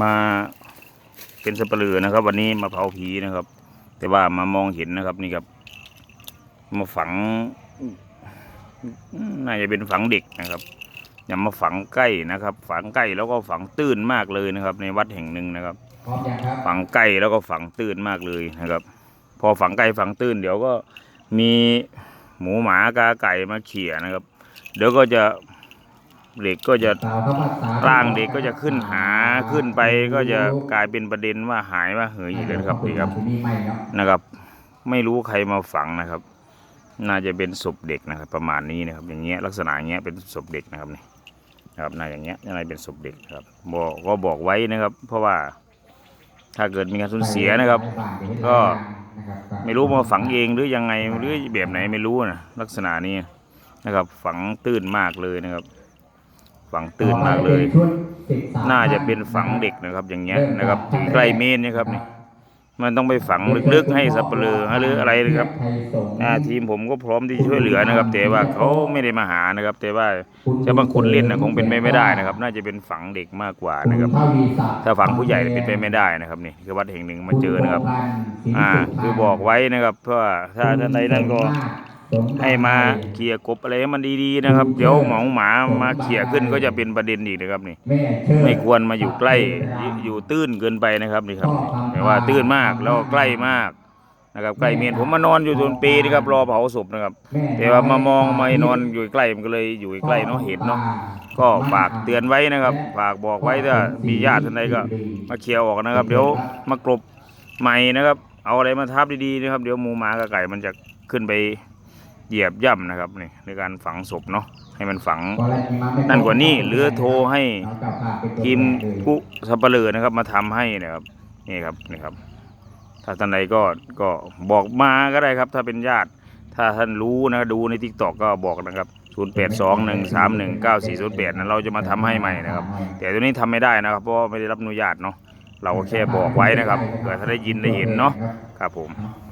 มาเป็นสับปะเลือนะครับ วันนี้มาเผาผีนะครับ แต่ว่ามามองเห็นนะครับนี่ครับ มาฝัง น่าจะเป็นฝังเด็กนะครับอย่ามาฝังใกล้นะครับ ฝังใกล้แล้วก็ฝังตื้นมากเลยนะครับ ในวัดแห่งหนึ่งนะครับพร้อมยังครับฝังใกล้แล้วก็ฝังตื้นมากเลยนะครับ พอฝังใกล้ฝังตื้น เดี๋ยวก็มีหมูหมากาไก่มาเขี่ยนะครับ เดี๋ยวก็จะ เด็กก็จะสาวเข้ามาสาวร่างเด็กก็จะขึ้นหาขึ้นไปก็จะกลายเป็นประเด็นว่าหายว่าเหยอีกแล้วนะครับนี่ครับที่นี่ไม่เนาะนะครับ ไม่รู้ใครมาฝังนะครับ น่าจะเป็นศพเด็กนะครับ ประมาณนี้นะครับ อย่างเงี้ยลักษณะอย่างเงี้ยเป็นศพเด็กนะครับนี่นะครับน่าอย่างเงี้ยน่าจะเป็นศพเด็กนะครับบอกก็บอกไว้นะครับ เพราะว่าถ้าเกิดมีการสูญเสียนะครับ ก็ไม่รู้มาฝังเองหรือยังไงหรือแบบไหนไม่รู้นะลักษณะนี้นะครับ ฝังตื้นมากเลยนะครับ ฝังตื้นมากเลย น่าจะเป็นฝังเด็กนะครับ อย่างเงี้ยนะครับ ถึงใกล้เมนนะครับนี่มันต้องไปฝังลึกๆให้สับเปลือหรืออะไรนะครับอ่าทีมผมก็พร้อมที่จะช่วยเหลือนะครับ แต่ว่าเขาไม่ได้มาหานะครับ แต่ว่าจะบางคนเล่นนะคงเป็นไปไม่ได้นะครับ น่าจะเป็นฝังเด็กมากกว่านะครับ ถ้าฝังผู้ใหญ่เป็นไปไม่ได้นะครับนี่คือวัดแห่งหนึ่งมาเจอนะครับ อ่า คือบอกไว้นะครับเพื่อถ้าท่านใดนั่นก็ ให้มาเคลียร์กบอะไรให้มันดีๆนะครับ เดี๋ยวหมองหมามาเขี่ยขึ้นก็จะเป็นประเด็นอีกนะครับนี่ ไม่ควรมาอยู่ใกล้อยู่ตื้นเกินไปนะครับนี่ครับแต่ว่าตื้นมากแล้วก็ใกล้มากนะครับใกล้เมนผมมานอนอยู่จนปีนะครับรอเผาศพนะครับ แต่ว่ามามองมานอนอยู่ใกล้มันก็เลยอยู่ใกล้เนาะเห็นเนาะก็ฝากเตือนไว้นะครับ ฝากบอกไว้ถ้ามีญาติท่านใดก็ มาเคลียร์ออกนะครับ เดี๋ยวมากรบใหม่นะครับ เอาอะไรมาทับดีๆนะครับ เดี๋ยวหมูหมากับไก่มันจะขึ้นไป เหยียบย่ำนะครับนี่ในการฝังศพเนาะให้มันฝังนั่นกว่านี้หรือโทรให้ทีมกุสับเปลือนะครับ มาทำให้นะครับนี่ครับนี่ครับ ถ้าท่านใดก็ก็บอกมาก็ได้ครับ ถ้าเป็นญาติ ถ้าท่านรู้นะดูในทิกตอกก็บอกนะครับ0 8 2 1 3 1 9 4 0 8นั้นเราจะมาทำให้ใหม่นะครับ แต่ตัวนี้ทำไม่ได้นะครับ เพราะว่าไม่ได้รับอนุญาตเนาะเราก็แค่บอกไว้นะครับเผื่อถ้าได้ยินได้เห็นเนาะครับผมเ